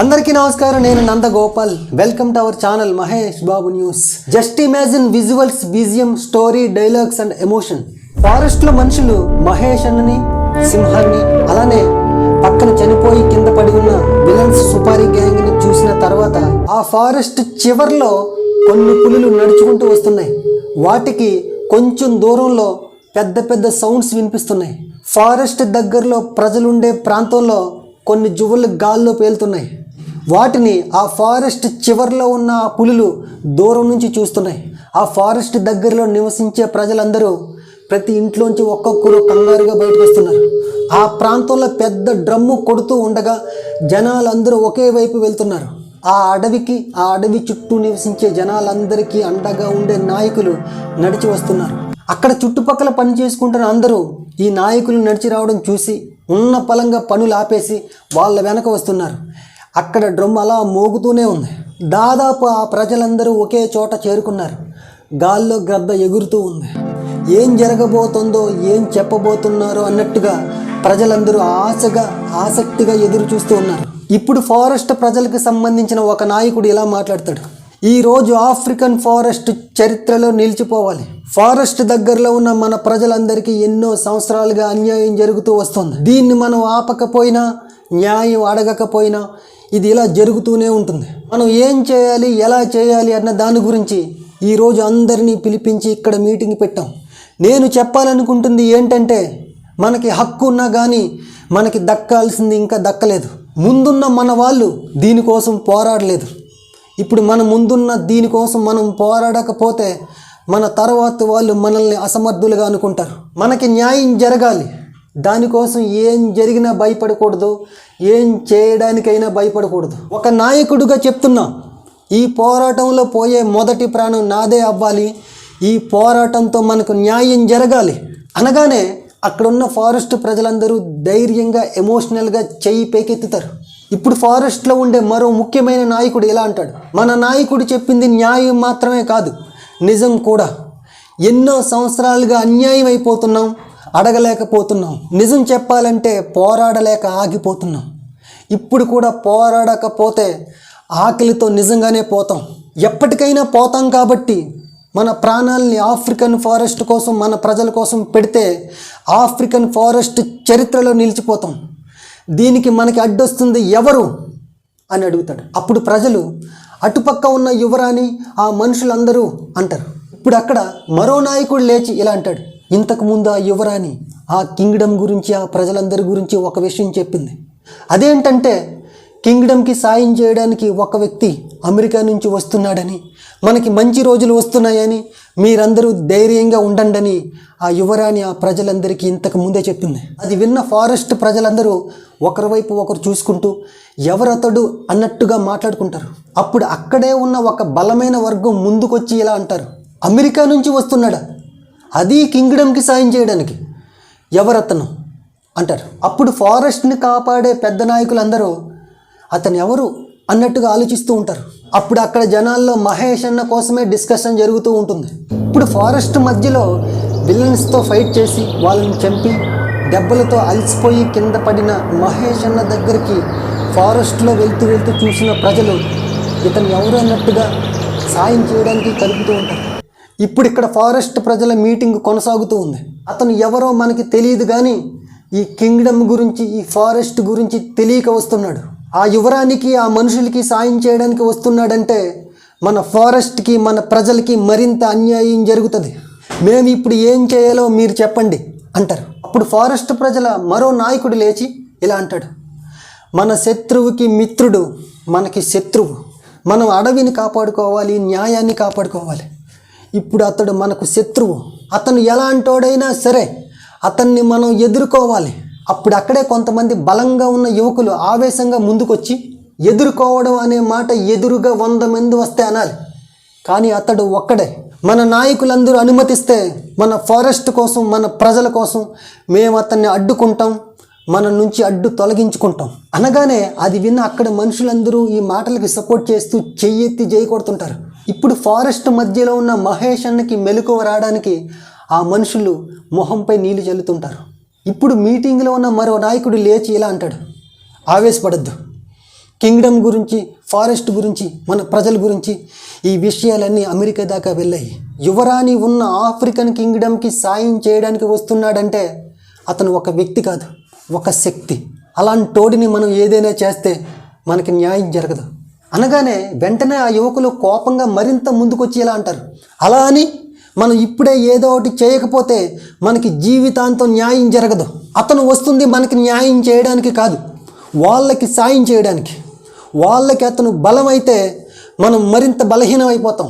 అందరికీ నమస్కారం నేను Nandagopal welcome to our channel Mahesh Babu news. Just imagine visuals BGM story dialogues and emotion ఫారెస్ట్లో మనుషులు మహేష్ అన్నని సింహాన్ని అలానే పక్కన చనిపోయి కింద పడి ఉన్న విలన్స్ సుపారీ గ్యాంగ్ని చూసిన తర్వాత ఆ ఫారెస్ట్ చివర్లో కొన్ని పులులు నడుచుకుంటూ వస్తున్నాయి. వాటికి కొంచెం దూరంలో పెద్ద పెద్ద సౌండ్స్ వినిపిస్తున్నాయి. ఫారెస్ట్ దగ్గరలో ప్రజలుండే ప్రాంతంలో కొన్ని జువ్వలు గాల్లో పేలుతున్నాయి. వాటిని ఆ ఫారెస్ట్ చివర్లో ఉన్న ఆ పులులు దూరం నుంచి చూస్తున్నాయి. ఆ ఫారెస్ట్ దగ్గరలో నివసించే ప్రజలందరూ ప్రతి ఇంట్లోంచి ఒక్కొక్కరు కంగారుగా బయటకు వస్తున్నారు. ఆ ప్రాంతంలో పెద్ద డ్రమ్ము కొడుతూ ఉండగా జనాలందరూ ఒకే వైపు వెళ్తున్నారు. ఆ అడవికి ఆ అడవి చుట్టూ నివసించే జనాలందరికీ అండగా ఉండే నాయకులు నడిచి వస్తున్నారు. అక్కడ చుట్టుపక్కల పని చేసుకుంటున్న అందరూ ఈ నాయకులు నడిచి రావడం చూసి ఉన్న పలంగా పనులు ఆపేసి వాళ్ళ వెనక వస్తున్నారు. అక్కడ డ్రమ్ అలా మోగుతూనే ఉంది. దాదాపు ఆ ప్రజలందరూ ఒకే చోట చేరుకున్నారు. గాల్లో గ్రద్ద ఎగురుతూ ఉంది. ఏం జరగబోతుందో ఏం చెప్పబోతున్నారో అన్నట్టుగా ప్రజలందరూ ఆశగా ఆసక్తిగా ఎదురు చూస్తూ ఉన్నారు. ఇప్పుడు ఫారెస్ట్ ప్రజలకు సంబంధించిన ఒక నాయకుడు ఇలా మాట్లాడతాడు. ఈరోజు ఆఫ్రికన్ ఫారెస్ట్ చరిత్రలో నిలిచిపోవాలి. ఫారెస్ట్ దగ్గరలో ఉన్న మన ప్రజలందరికీ ఎన్నో సంవత్సరాలుగా అన్యాయం జరుగుతూ వస్తుంది. దీన్ని మనం ఆపకపోయినా న్యాయం అడగకపోయినా ఇది ఇలా జరుగుతూనే ఉంటుంది. మనం ఏం చేయాలి ఎలా చేయాలి అన్న దాని గురించి ఈరోజు అందరినీ పిలిపించి ఇక్కడ మీటింగ్ పెట్టాం. నేను చెప్పాలనుకుంటుంది ఏంటంటే మనకి హక్కు ఉన్నా కానీ మనకి దక్కాల్సింది ఇంకా దక్కలేదు. ముందున్న మన వాళ్ళు దీనికోసం పోరాడలేదు. ఇప్పుడు మన ముందున్న దీనికోసం మనం పోరాడకపోతే మన తర్వాత వాళ్ళు మనల్ని అసమర్థులుగా అనుకుంటారు. మనకి న్యాయం జరగాలి. దానికోసం ఏం జరిగినా భయపడకూడదు. ఏం చేయడానికైనా భయపడకూడదు. ఒక నాయకుడుగా చెప్తున్నా ఈ పోరాటంలో పోయే మొదటి ప్రాణం నాదే అవ్వాలి. ఈ పోరాటంతో మనకు న్యాయం జరగాలి. అనగానే అక్కడున్న ఫారెస్ట్ ప్రజలందరూ ధైర్యంగా ఎమోషనల్గా చెయ్యి పేకెత్తుతారు. ఇప్పుడు ఫారెస్ట్లో ఉండే మరో ముఖ్యమైన నాయకుడు ఎలా అంటాడు? మన నాయకుడు చెప్పింది న్యాయం మాత్రమే కాదు నిజం కూడా. ఎన్నో సంవత్సరాలుగా అన్యాయం అయిపోతున్నాం అడగలేకపోతున్నాం. నిజం చెప్పాలంటే పోరాడలేక ఆగిపోతున్నాం. ఇప్పుడు కూడా పోరాడకపోతే ఆకలితో నిజంగానే పోతాం. ఎప్పటికైనా పోతాం కాబట్టి మన ప్రాణాలని ఆఫ్రికన్ ఫారెస్ట్ కోసం మన ప్రజల కోసం పెడితే ఆఫ్రికన్ ఫారెస్ట్ చరిత్రలో నిలిచిపోతాం. దీనికి మనకి అడ్డొస్తుంది ఎవరు? అని అడుగుతాడు. అప్పుడు ప్రజలు అటుపక్క ఉన్న యువరాని ఆ మనుషులందరూ అంటారు. ఇప్పుడు అక్కడ మరో నాయకుడు లేచి ఇలా అంటాడు. ఇంతకు ముందు ఆ యువరాణి ఆ కింగ్డమ్ గురించి ఆ ప్రజలందరి గురించి ఒక విషయం చెప్పింది. అదేంటంటే కింగ్డమ్కి సాయం చేయడానికి ఒక వ్యక్తి అమెరికా నుంచి వస్తున్నాడని మనకి మంచి రోజులు వస్తున్నాయని మీరందరూ ధైర్యంగా ఉండండని ఆ యువరాణి ఆ ప్రజలందరికీ ఇంతకు ముందే చెప్పింది. అది విన్న ఫారెస్ట్ ప్రజలందరూ ఒకరి వైపు ఒకరు చూసుకుంటూ ఎవరతడు అన్నట్టుగా మాట్లాడుకుంటారు. అప్పుడు అక్కడే ఉన్న ఒక బలమైన వర్గం ముందుకొచ్చి ఇలా అంటారు అమెరికా నుంచి వస్తున్నాడా? అది కింగ్డమ్కి సాయం చేయడానికి ఎవరతను? అంటారు. అప్పుడు ఫారెస్ట్ని కాపాడే పెద్ద నాయకులందరూ అతను ఎవరు అన్నట్టుగా ఆలోచిస్తూ ఉంటారు. అప్పుడు అక్కడ జనాల్లో మహేష్ అన్న కోసమే డిస్కషన్ జరుగుతూ ఉంటుంది. ఇప్పుడు ఫారెస్ట్ మధ్యలో విలన్స్తో ఫైట్ చేసి వాళ్ళని చంపి దెబ్బలతో అలసిపోయి కింద పడిన మహేష్ అన్న దగ్గరికి ఫారెస్ట్లో వెళ్తూ వెళ్తూ చూసిన ప్రజలు ఇతను ఎవరు అన్నట్టుగా సాయం చేయడానికి కలుపుతూ ఉంటారు. ఇప్పుడు ఇక్కడ ఫారెస్ట్ ప్రజల మీటింగ్ కొనసాగుతూ ఉంది. అతను ఎవరో మనకి తెలియదు కానీ ఈ కింగ్డమ్ గురించి ఈ ఫారెస్ట్ గురించి తెలియక వస్తున్నాడు. ఆ యువరానికి ఆ మనుషులకి సాయం చేయడానికి వస్తున్నాడంటే మన ఫారెస్ట్కి మన ప్రజలకి మరింత అన్యాయం జరుగుతుంది. మేము ఇప్పుడు ఏం చేయాలో మీరు చెప్పండి అంటారు. అప్పుడు ఫారెస్ట్ ప్రజల మరో నాయకుడు లేచి ఇలా అంటాడు. మన శత్రువుకి మిత్రుడు మనకి శత్రువు. మనం అడవిని కాపాడుకోవాలి న్యాయాన్ని కాపాడుకోవాలి. ఇప్పుడు అతడు మనకు శత్రువు. అతను ఎలాంటోడైనా సరే అతన్ని మనం ఎదుర్కోవాలి. అప్పుడు అక్కడే కొంతమంది బలంగా ఉన్న యువకులు ఆవేశంగా ముందుకొచ్చి ఎదుర్కోవడం అనే మాట ఎదురుగా వంద మంది వస్తే అనాలి. కానీ అతడు ఒక్కడే. మన నాయకులందరూ అనుమతిస్తే మన ఫారెస్ట్ కోసం మన ప్రజల కోసం మేము అతన్ని అడ్డుకుంటాం మన నుంచి అడ్డు తొలగించుకుంటాం. అనగానే అది విన్న అక్కడ మనుషులందరూ ఈ మాటలకి సపోర్ట్ చేస్తూ చెయ్యెత్తి చేయకొడుతుంటారు ఇప్పుడు ఫారెస్ట్ మధ్యలో ఉన్న మహేష్ అన్నకి మెలకువ రావడానికి ఆ మనుషులు మొహంపై నీళ్ళు చల్లుతుంటారు. ఇప్పుడు మీటింగ్లో ఉన్న మరో నాయకుడు లేచి ఇలా అంటాడు. ఆవేశపడద్దు. కింగ్డమ్ గురించి ఫారెస్ట్ గురించి మన ప్రజల గురించి ఈ విషయాలన్నీ అమెరికా దాకా వెళ్ళాయి. యువరాణి ఉన్న ఆఫ్రికన్ కింగ్డమ్కి సాయం చేయడానికి వస్తున్నాడంటే అతను ఒక వ్యక్తి కాదు ఒక శక్తి. అలాంటి తోడిని మనం ఏదైనా చేస్తే మనకి న్యాయం జరగదు. అనగానే వెంటనే ఆ యువకులు కోపంగా మరింత ముందుకొచ్చి ఇలా అంటారు. అలా అని మనం ఇప్పుడే ఏదో ఒకటి చేయకపోతే మనకి జీవితాంతం న్యాయం జరగదు. అతను వస్తుంది మనకి న్యాయం చేయడానికి కాదు వాళ్ళకి సాయం చేయడానికి. వాళ్ళకి అతను బలమైతే మనం మరింత బలహీనం అయిపోతాం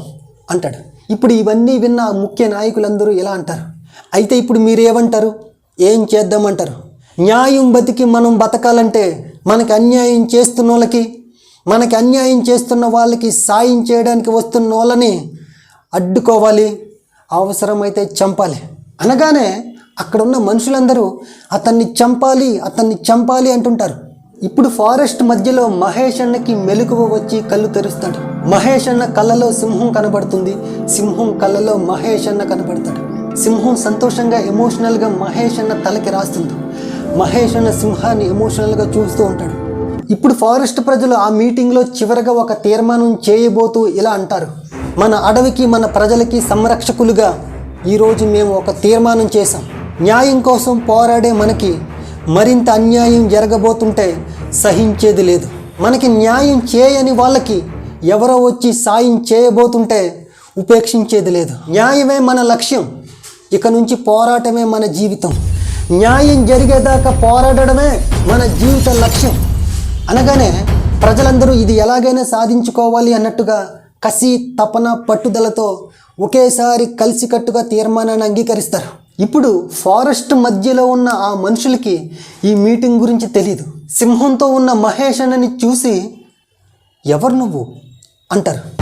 అంటాడు. ఇప్పుడు ఇవన్నీ విన్న ముఖ్య నాయకులందరూ ఇలా అంటారు? అయితే ఇప్పుడు మీరేమంటారు? ఏం చేద్దామంటారు? న్యాయం బతికి మనం బతకాలంటే మనకి అన్యాయం చేస్తున్న వాళ్ళకి మనకి అన్యాయం చేస్తున్న వాళ్ళకి సాయం చేయడానికి వస్తున్న వాళ్ళని అడ్డుకోవాలి అవసరమైతే చంపాలి. అనగానే అక్కడ ఉన్న మనుషులందరూ అతన్ని చంపాలి అతన్ని చంపాలి అంటుంటారు. ఇప్పుడు ఫారెస్ట్ మధ్యలో మహేష్ అన్నకి మెలకువ వచ్చి కళ్ళు తెరుస్తాడు. మహేష్ అన్న కళ్ళలో సింహం కనబడుతుంది. సింహం కళ్ళలో మహేష్ అన్న కనబడతాడు. సింహం సంతోషంగా ఎమోషనల్గా మహేష్ అన్న తలకి రాస్తుంది. మహేష్ అన్న సింహాన్ని ఎమోషనల్గా చూస్తూ ఉంటాడు. ఇప్పుడు ఫారెస్ట్ ప్రజలు ఆ మీటింగ్లో చివరగా ఒక తీర్మానం చేయబోతూ ఇలా అంటారు. మన అడవికి మన ప్రజలకి సంరక్షకులుగా ఈరోజు మేము ఒక తీర్మానం చేశాం. న్యాయం కోసం పోరాడే మనకి మరింత అన్యాయం జరగబోతుంటే సహించేది లేదు. మనకి న్యాయం చేయని వాళ్ళకి ఎవరో వచ్చి సాయం చేయబోతుంటే ఉపేక్షించేది లేదు. న్యాయమే మన లక్ష్యం. ఇక నుంచి పోరాటమే మన జీవితం. న్యాయం జరిగేదాకా పోరాడడమే మన జీవిత లక్ష్యం. అనగానే ప్రజలందరూ ఇది ఎలాగైనా సాధించుకోవాలి అన్నట్టుగా కసి తపన పట్టుదలతో ఒకేసారి కలిసికట్టుగా తీర్మానాన్ని అంగీకరిస్తారు. ఇప్పుడు ఫారెస్ట్ మధ్యలో ఉన్న ఆ మనుషులకి ఈ మీటింగ్ గురించి తెలియదు సింహంతో ఉన్న మహేష్ అన్నని చూసి ఎవరు నువ్వు? అంటారు.